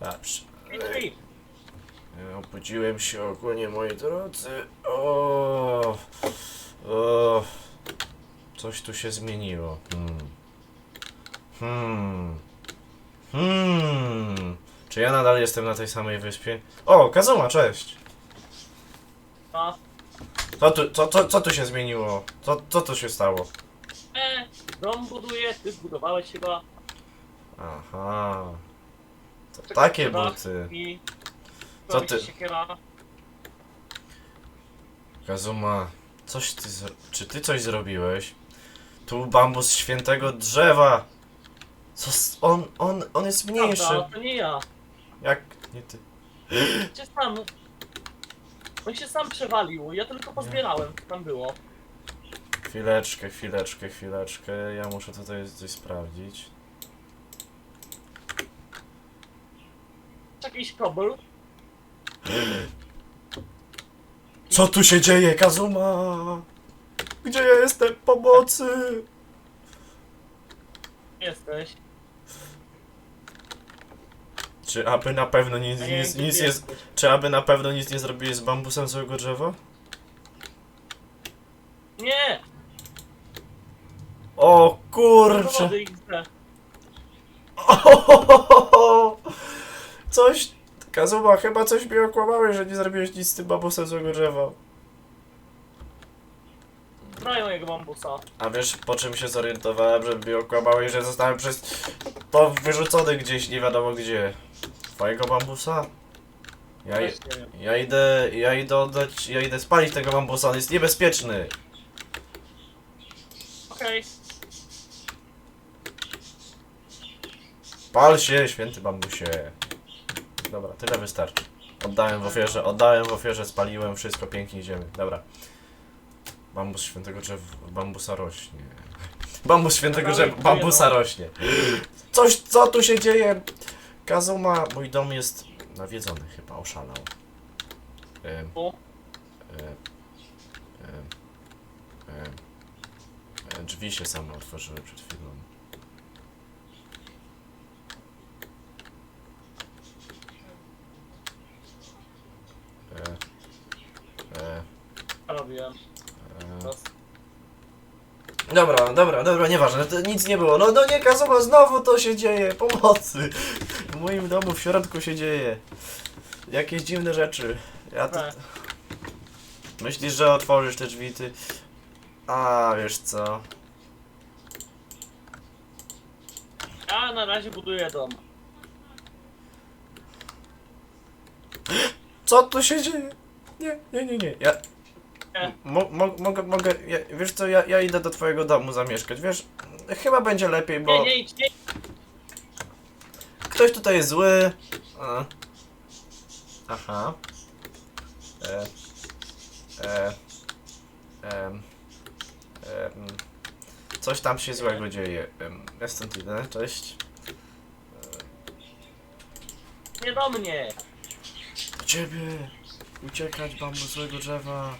Dobrze. Obudziłem się ogólnie, moi drodzy. O, o, coś tu się zmieniło. Hmm. Hmm. Hmm. Czy ja nadal jestem na tej samej wyspie? O, Kazuma, cześć. A, Co tu, co, co, co tu się zmieniło? Co, co tu się stało? e, dom buduje, ty zbudowałeś chyba. Aha. To takie trzeba. buty. I... Co robi się ty- Siekiera. Kazuma, coś ty zro... Czy ty coś zrobiłeś? Tu bambus świętego drzewa! Co s- on, on, on jest mniejszy. Prawda, to nie ja. Jak? Nie ty. Cię sam... On się sam przewalił, ja tylko pozbierałem, co tam było. Chwileczkę, chwileczkę, chwileczkę. Ja muszę tutaj coś sprawdzić. Jakiś kobl? Co tu się dzieje, Kazuma? Gdzie ja jestem? Pomocy! Jesteś. Czy aby na pewno nic, Ja nie wiem, nic, gdzie nic nie... jesteś. Czy aby na pewno nic nie zrobiłeś z bambusem złego drzewa? Nie! O kurczę! Dowody XD. Ohohoho! Coś... Kazuma, chyba coś mi okłamałeś, że nie zrobiłeś nic z tym bambusem złego drzewa. Znają jego bambusa. A wiesz, po czym się zorientowałem, że mi okłamałeś, że zostałem przez to wyrzucony gdzieś, nie wiadomo gdzie. Twojego bambusa? Ja, Też nie wiem. ja idę, ja idę oddać, ja idę spalić tego bambusa, on jest niebezpieczny. Okej. Pal się, święty bambusie. Dobra, tyle wystarczy. Oddałem w ofierze, oddałem w ofierze, spaliłem wszystko, pięknie idziemy. Dobra. Bambus świętego drzew, bambusa rośnie. Bambus świętego drzew, bambusa rośnie. Coś, co tu się dzieje? Kazuma, mój dom jest nawiedzony chyba, oszalał. Em, em, Drzwi się same otworzyły przed chwilą. E, e, Robiłem. e. Dobra, dobra, dobra, nieważne, to nic nie było. No, no nie, Kazuma, znowu to się dzieje, pomocy. W moim domu w środku się dzieje. Jakieś dziwne rzeczy. Ja to... Tak. Myślisz, że otworzysz te drzwi, ty... A, wiesz co? Ja na razie buduję dom. Co tu się dzieje? Nie, nie, nie, nie. Ja. Nie. Mo, mo, mogę, mogę. Ja, wiesz co, ja, ja idę do twojego domu zamieszkać, wiesz? Chyba będzie lepiej, bo Nie, nie idź, nie ktoś tutaj jest zły. A. Aha. E. E. Em. Em. Coś tam się złego dzieje. Ja stąd idę, cześć. Nie do mnie. Ciebie! Uciekać, bambu złego drzewa!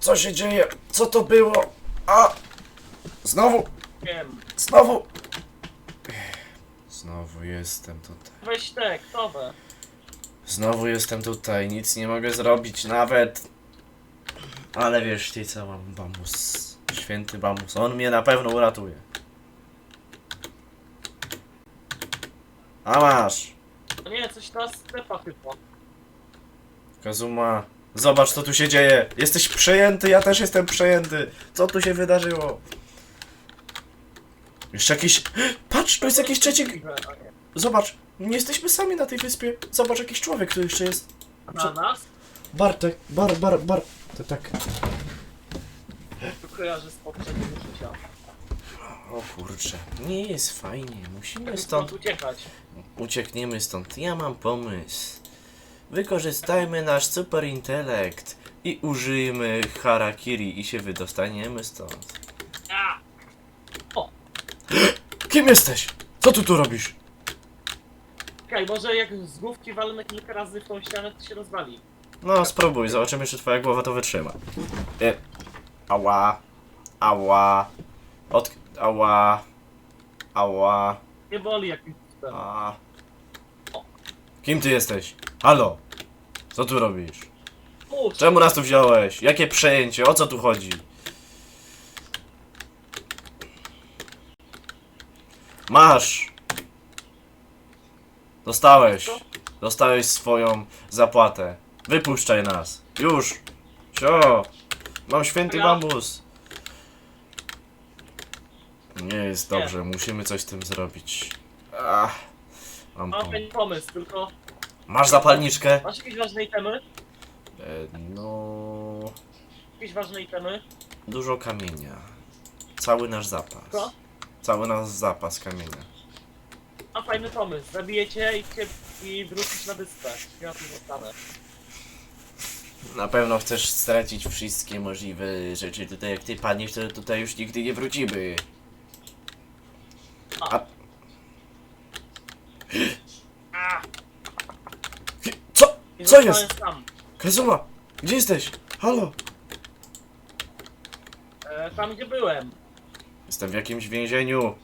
Co się dzieje? Co to było? A! Znowu! Wiem. Znowu! Znowu jestem tutaj. Weź te, ktowe. Znowu jestem tutaj, nic nie mogę zrobić nawet. Ale wiesz ty co, mam bambus. Święty bambus, on mnie na pewno uratuje. A masz! Coś na stepa chyba. Kazuma, zobacz co tu się dzieje. Jesteś przejęty, ja też jestem przejęty. Co tu się wydarzyło? Jeszcze jakiś... Patrz, to jest jakiś trzeci... Zobacz, nie jesteśmy sami na tej wyspie. Zobacz, jakiś człowiek tu jeszcze jest. Na nas? Bartek, bar, bar, bar. To tak. To z poprzedniego życia. O kurczę, nie jest fajnie. Musimy Stąd uciekać. Uciekniemy stąd. Ja mam pomysł. Wykorzystajmy nasz super intelekt i użyjmy harakiri i się wydostaniemy stąd. A! Kim jesteś? Co tu tu robisz? Czekaj, może jak z główki walnę kilka razy w tą ścianę, to się rozwali. No, spróbuj, zobaczymy, czy twoja głowa to wytrzyma. E, ała, ała, od, ała, ała, Nie boli jak ten. a, Kim ty jesteś? Halo? Co tu robisz? Mów, Czemu nas tu wziąłeś? Jakie przejęcie? O co tu chodzi? Masz! Dostałeś. Dostałeś swoją zapłatę. Wypuszczaj nas. Już! Sio! Mam święty bambus. Nie jest Nie. dobrze, musimy coś z tym zrobić. Ach, mam mam pom- pewien pomysł, tylko Masz zapalniczkę? masz jakieś ważne itemy? E, no... Jakieś ważne itemy? Dużo kamienia. Cały nasz zapas. Co? Cały nasz zapas kamienia. Mam fajny pomysł. Zabijecie i, cię, i wrócisz na wyspę. Ja tu zostanę. Na pewno chcesz stracić wszystkie możliwe rzeczy tutaj. Jak ty padniesz, to tutaj już nigdy nie wrócimy. A. A, Co? i Co zostałem jest? Sam. Gdzie jesteś? Halo? E, tam gdzie byłem. Jestem w jakimś więzieniu.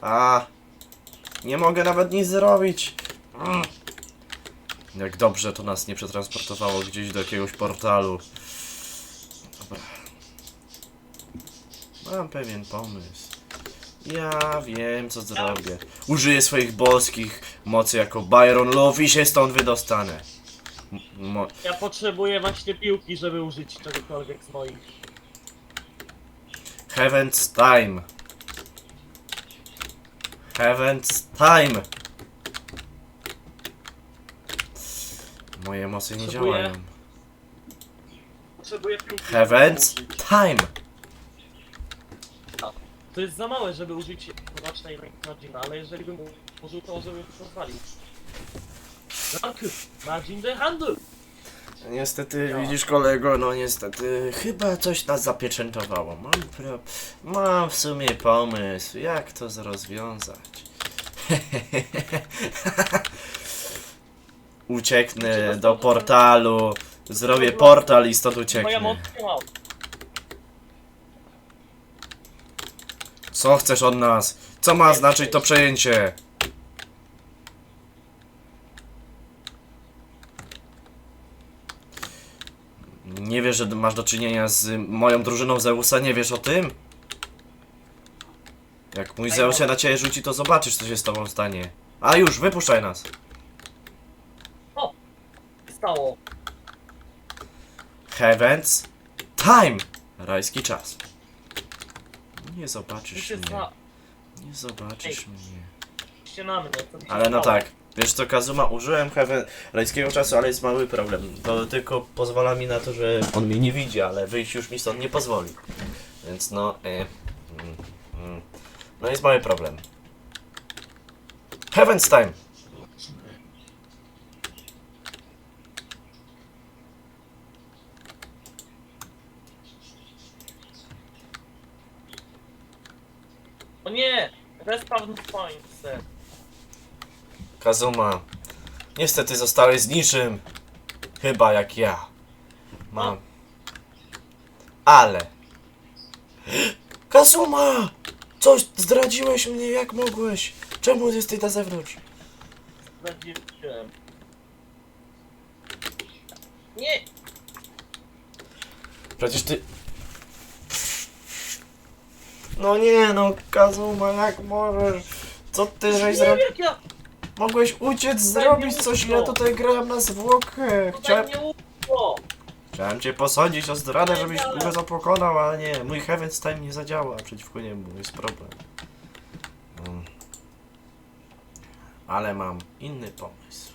A, nie mogę nawet nic zrobić. Mm. Jak dobrze to nas nie przetransportowało gdzieś do jakiegoś portalu. Dobra. Mam pewien pomysł. Ja wiem co zrobię. Użyję swoich boskich mocy jako Byron Love i się stąd wydostanę. M- mo- Ja potrzebuję właśnie piłki, żeby użyć czegokolwiek z moich. Heaven's time. Heaven's time. Moje moce nie Potrzebuję- działają. Potrzebuję piłki. żeby Heaven's użyć. time. To jest za małe, żeby użyć rocznej Margina, ale jeżeli bym użył to, żeby to pozwalił. Dark, Margin the Handle! Niestety, Ja. widzisz kolego, no niestety, chyba coś nas zapieczętowało. Mam, pro... Mam w sumie pomysł, jak to z- rozwiązać. Ucieknę do portalu, zrobię portal i stąd Moja ucieknę. moc nie ma. Co chcesz od nas? Co ma znaczyć to przejęcie? Nie wiesz, że masz do czynienia z moją drużyną Zeusa? Nie wiesz o tym? Jak mój Zeus się na ciebie rzuci, to zobaczysz, co się z tobą stanie. A już, wypuszczaj nas. Stało. Heavens time! Rajski czas. Nie zobaczysz mnie. Nie zobaczysz mnie. Na mnie. co mi się Ale no stało. tak, wiesz co Kazuma, użyłem heaven rajskiego czasu, ale jest mały problem. To tylko pozwala mi na to, że on mnie nie widzi, ale wyjść już mi stąd nie pozwoli. Więc no, e, mm, mm. no jest mały problem. Heaven's time! O nie! Respawn points. Kazuma, niestety zostałeś z niczym. Chyba jak ja. Mam. Ale. Kazuma! Coś zdradziłeś mnie, jak mogłeś? Czemu jesteś na zewnątrz? Zdradziłem. Nie! Przecież ty... No nie no, Kazuma, jak możesz? Co ty żeś Nie zrobił? wiem jak ja... Mogłeś uciec, zrobić coś, ja tutaj grałem na zwłokę. Tutaj Chciałem, nie uszło! chciałem cię posądzić o zdradę, żebyś go zapokonał, ale nie, mój Heaven's Time nie zadziała przeciwko niemu, jest problem. Mm. Ale mam inny pomysł.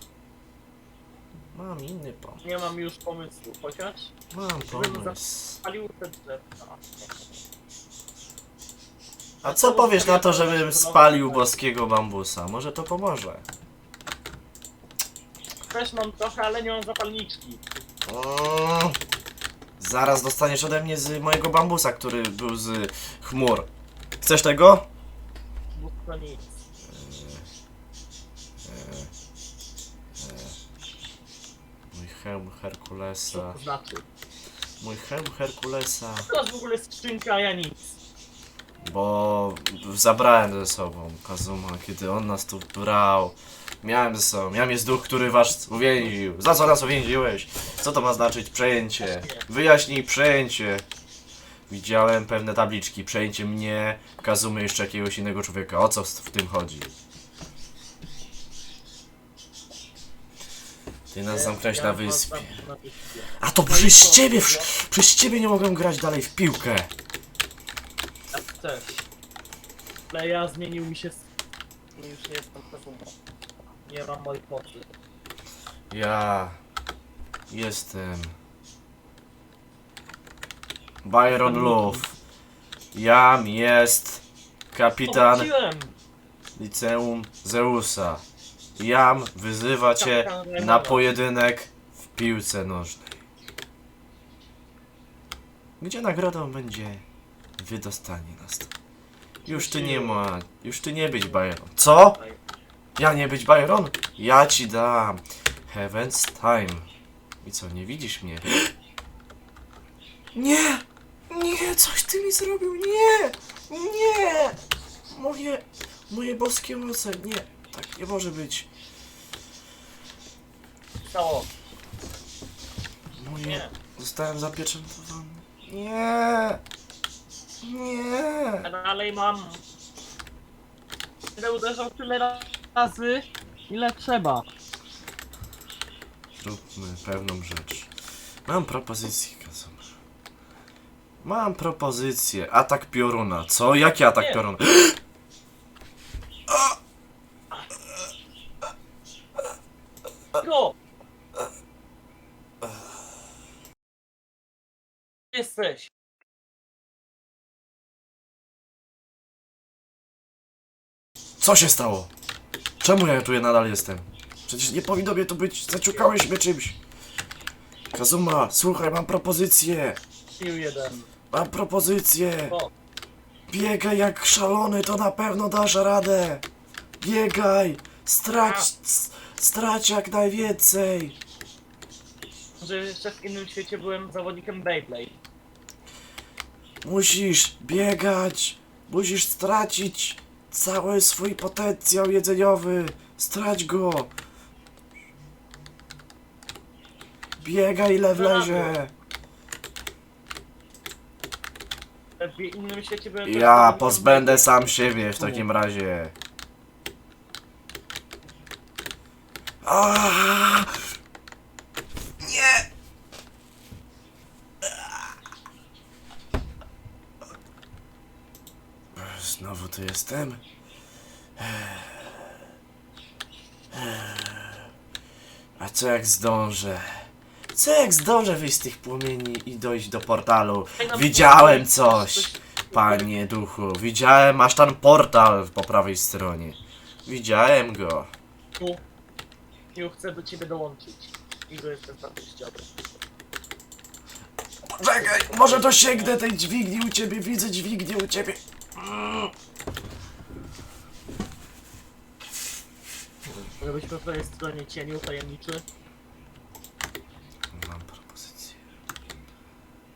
Mam inny pomysł. Nie mam już pomysłu, chociaż Mam pomysł. palił te drzewka. A co powiesz na to, żebym spalił boskiego bambusa? Może to pomoże. Też mam trochę, ale nie mam zapalniczki. Mm. Zaraz dostaniesz ode mnie z mojego bambusa, który był z chmur. Chcesz tego? Bo to nic. Mój hełm Co Herkulesa. to znaczy? Mój hełm Herkulesa. Teraz w ogóle skrzynka, a ja nic. Bo zabrałem ze sobą Kazuma, kiedy on nas tu brał. Miałem ze sobą. Miałem jest duch, który was uwięził. Za co nas uwięziłeś? Co to ma znaczyć? Przejęcie. Wyjaśnij przejęcie. Widziałem pewne tabliczki. Przejęcie mnie, Kazumy jeszcze jakiegoś innego człowieka. O co w tym chodzi? Ty nas zamknąłeś na wyspie. A to przez ciebie, przez ciebie nie mogłem grać dalej w piłkę. Chcesz. Ale ja zmienił mi się... s- Już nie jestem Kazumą. Nie mam mojej mocy. Ja jestem Byron Love. Jam jest kapitan liceum Zeusa. Jam wyzywa cię na pojedynek w piłce nożnej. Gdzie nagrodą będzie wydostanie nas. Już ty nie ma, już ty nie być Byron. Co? Ja nie być Byron? Ja ci dam. Heaven's Time. I co, nie widzisz mnie? Nie! Nie, coś ty mi zrobił, nie! Nie! Moje, moje boskie moce, nie! Tak nie może być. Stało. Moje, Nie. zostałem zapieczętowany. Nie! Nie! Dalej mam... Będę uderzał tyle razy, ile trzeba. Zróbmy pewną rzecz. Mam propozycję, Kazuma. Mam propozycję. Atak pioruna. Co? Jaki atak Nie. pioruna? Go! Jesteś! Co się stało? Czemu ja tu nadal jestem? Przecież nie powinno mnie tu być. Zaciukałeś mnie czymś. Kazuma, słuchaj, mam propozycję. Sił jeden. Mam propozycję. O, Biegaj jak szalony, to na pewno dasz radę. Biegaj. Strać, strać jak najwięcej. że jeszcze w innym świecie byłem zawodnikiem Beyblade. Musisz biegać. Musisz stracić cały swój potencjał jedzeniowy. Strać go. Biegaj ile wlezie. W innym świecie byłem też Ja pozbędę sam siebie w takim razie. Aaaa! Znowu tu jestem. A co jak zdążę? Co jak zdążę wyjść z tych płomieni i dojść do portalu? Widziałem coś! Panie duchu, widziałem aż ten portal po prawej stronie. Widziałem go. Tu. Tu chcę do ciebie dołączyć. I to jestem wartościowy. Czekaj, może to sięgnę tej dźwigni u ciebie, widzę dźwignię u ciebie. Żebyś po twojej stronie cieniu tajemniczy. Mam propozycję.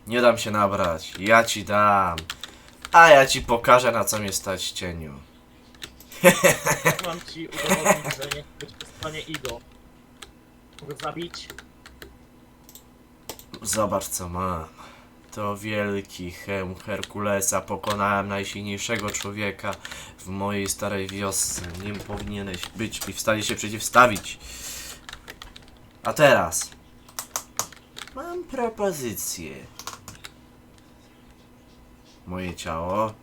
Nie dam się nabrać, ja ci dam. A ja ci pokażę na co mnie stać cieniu. Mam ci udowodnić, że nie chcę być po stronie Igo. Mogę zabić? Zobacz co mam. To wielki chem Herkulesa. Pokonałem najsilniejszego człowieka w mojej starej wiosce. Nim powinieneś być i w stanie się przeciwstawić. A teraz. Mam propozycję. Moje ciało.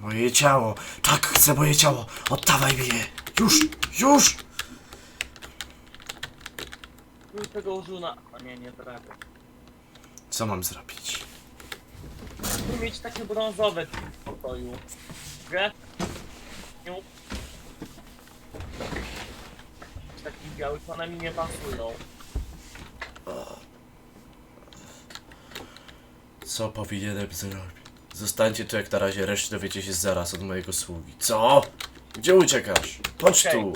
Moje ciało. Tak, chcę moje ciało. Oddawaj mi je. Już, już. Bym tego użył na... A nie, nie trafię. Co mam zrobić? Chcę mieć takie brązowe w pokoju. Grę? Takich białych, one mi nie pasują. Co powinienem zrobić? Zostańcie tu jak na razie, resztę dowiecie się zaraz od mojego sługi. Co? Gdzie uciekasz? Chodź Okej. tu.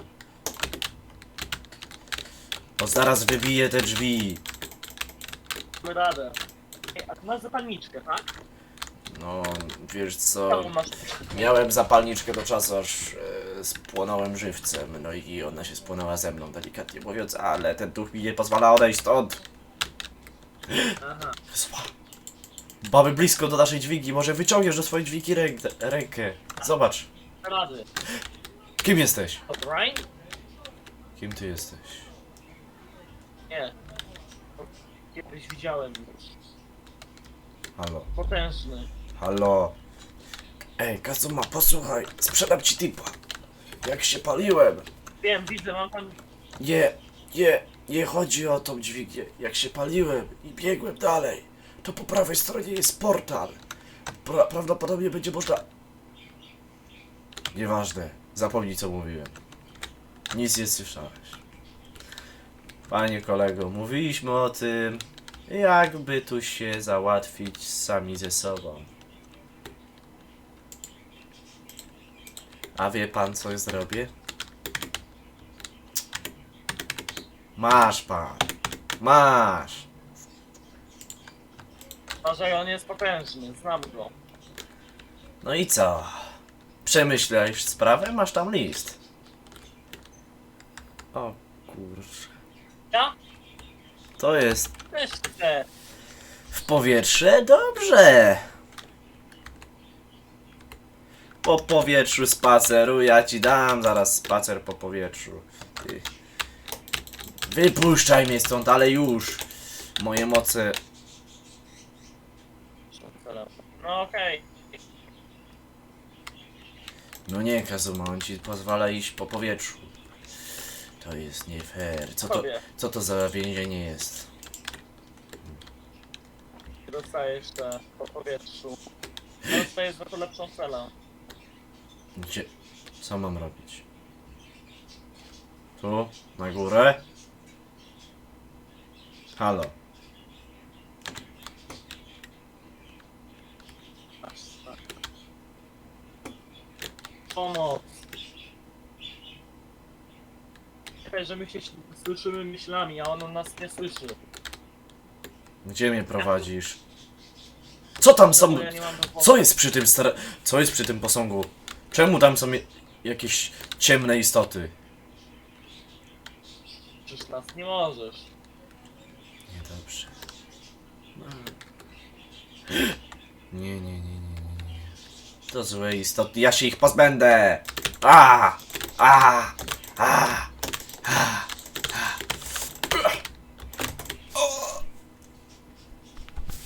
Bo zaraz wybiję te drzwi. Mamy radę. Ej, a tu masz zapalniczkę, tak? No, wiesz co, masz miałem zapalniczkę do czasu, aż e, spłonąłem żywcem, no i ona się spłonęła ze mną, delikatnie mówiąc, ale ten duch mi nie pozwala odejść stąd. Aha. Zła. Mamy blisko do naszej dźwigi, może wyciągniesz do swojej dźwigi ręk rękę. Zobacz, Rady. kim jesteś? Od Ryan? Kim ty jesteś? Nie. Kiedyś widziałem. Halo, Potężny. halo. Ej, Kazuma, posłuchaj, sprzedam ci tipa. Jak się paliłem, Wiem, widzę, mam tam... Nie, nie, nie chodzi o tą dźwignię. Jak się paliłem i biegłem dalej, to po prawej stronie jest portal. Pra prawdopodobnie będzie można... Nieważne, zapomnij co mówiłem. Nic nie słyszałeś. Panie kolego, mówiliśmy o tym, jakby tu się załatwić sami ze sobą. A wie pan co zrobię? Masz pan. Masz. Uważaj, on jest potężny, znam go. No i co? Przemyślałeś sprawę? Masz tam list. O kurczę. Ja? To jest Też chcę. w powietrze? Dobrze. Po powietrzu spaceru, ja ci dam zaraz spacer po powietrzu. Ty. Wypuszczaj mnie stąd, ale już. Moje moce No okej. No nie, Kazuma, on ci pozwala iść po powietrzu. To jest nie fair. Co to, co to za więzienie jest? Dostajesz te po powietrzu. Dostajesz za to lepszą celę. Gdzie? Co mam robić? Tu? Na górę? Halo. Masz, tak. Pomoc. Czekaj, że my się słyszymy myślami, a on nas nie słyszy. Gdzie mnie prowadzisz? Co tam są? Bo ja nie mam dowodu. Co jest przy tym star... Co jest przy tym posągu? Czemu tam są je- jakieś ciemne istoty? Przecież nas nie możesz. Niedobrze. Nie, nie, nie, nie, nie, nie. To złe istoty, ja się ich pozbędę! A! A! A!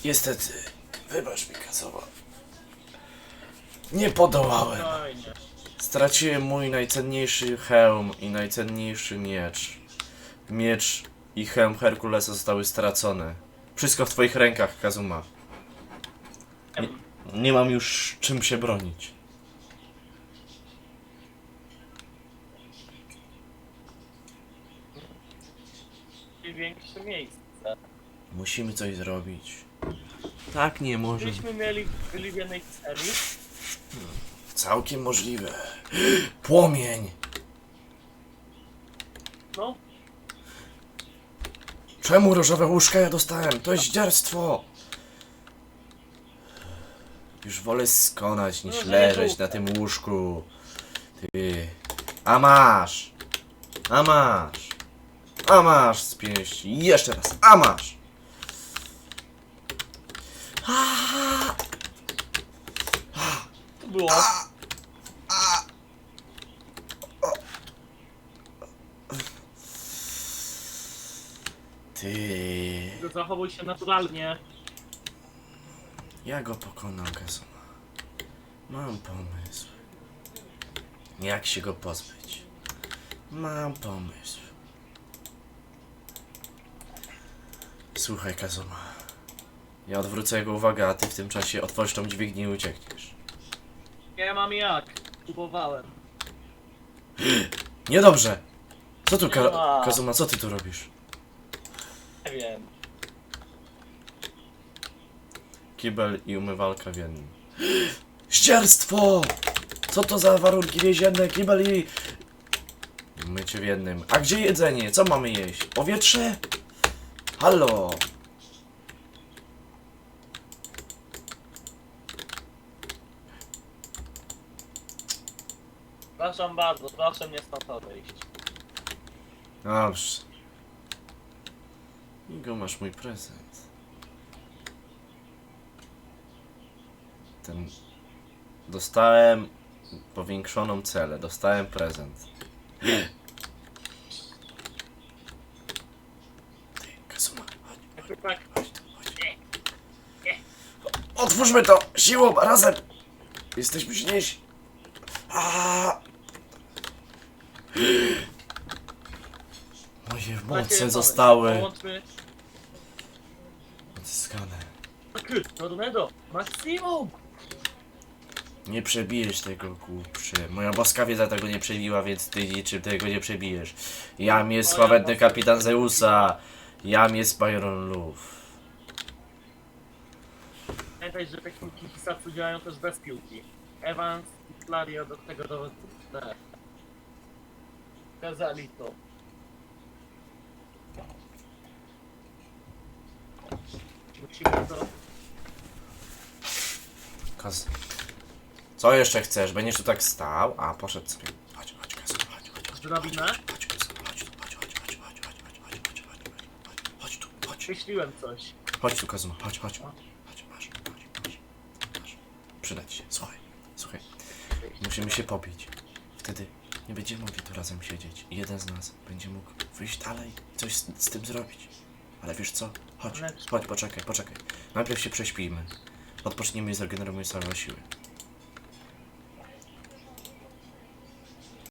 Niestety, wybacz mi kasowa. Nie podołałem. Straciłem mój najcenniejszy hełm i najcenniejszy miecz. Miecz i hełm Herkulesa zostały stracone. Wszystko w twoich rękach, Kazuma. Nie, nie mam już czym się bronić. Większe miejsce. Musimy coś zrobić. Tak nie może. Gdybyśmy mieli, byli w jednej serii, Całkiem możliwe. Płomień! no, Czemu różowe łóżka ja dostałem? To jest dziarstwo! Już wolę skonać niż Różowe leżeć na tym łóżku. Ty. A masz! A masz! A masz z pięści. Jeszcze raz. A masz! To było. Ty. Zachowuj się naturalnie. Ja go pokonam, Kazuma. Mam pomysł. Jak się go pozbyć? Mam pomysł. Słuchaj, Kazuma. Ja odwrócę jego uwagę, a ty w tym czasie otworzysz tą dźwignię i uciekniesz. Nie mam jak. Kupowałem. Niedobrze! Co tu, Ka-. Kazuma, co ty tu robisz? Nie wiem. Kibel i umywalka w jednym. Ścierstwo! Co to za warunki więzienne? Kibel i... Mycie w jednym. A gdzie jedzenie? Co mamy jeść? Powietrze? Halo! Przepraszam bardzo, proszę mnie stąd odejść. Dobrze. Igo, masz mój prezent. Ten... Dostałem powiększoną celę, dostałem prezent. Ty, Kazuma, chodź, chodź. Otwórzmy to! Siłą, razem! Jesteśmy silniejsi. A! Moje moce zostały Połączmy. odzyskane. Tornado, maksimum! Nie przebijesz tego, głupcze. Moja boska wiedza tego nie przebiła, więc ty niczym tego nie przebijesz. Jam jest sławetny kapitan Zeusa. Jam jest Byron Luf. Pamiętaj, że techniki Hisatsu działają też bez piłki. Evans i Flario do tego dowodzą. Ne. Kazali to. Musimy to... Kaz... Co jeszcze chcesz? Będziesz tu tak stał? A, poszedł sobie. Chodź, chodź, Kaz, chodź, chodź, chodź. Zrobimy? Chodź, Kaz, chodź tu, chodź, chodź, chodź, chodź, chodź, chodź, chodź, chodź, chodź, chodź, chodź tu, chodź. Myśliłem coś. Chodź tu, Kazuma, chodź, chodź. Chodź, masz, chodź, chodź, masz. Przyda ci się. Słuchaj, słuchaj. Musimy się popić. Wtedy nie będziemy mogli tu razem siedzieć. I jeden z nas będzie mógł wyjść dalej i coś z, z tym zrobić. Ale wiesz co? Chodź, chodź, poczekaj, poczekaj. Najpierw się prześpijmy. Odpocznijmy i zregenerujemy całe siły.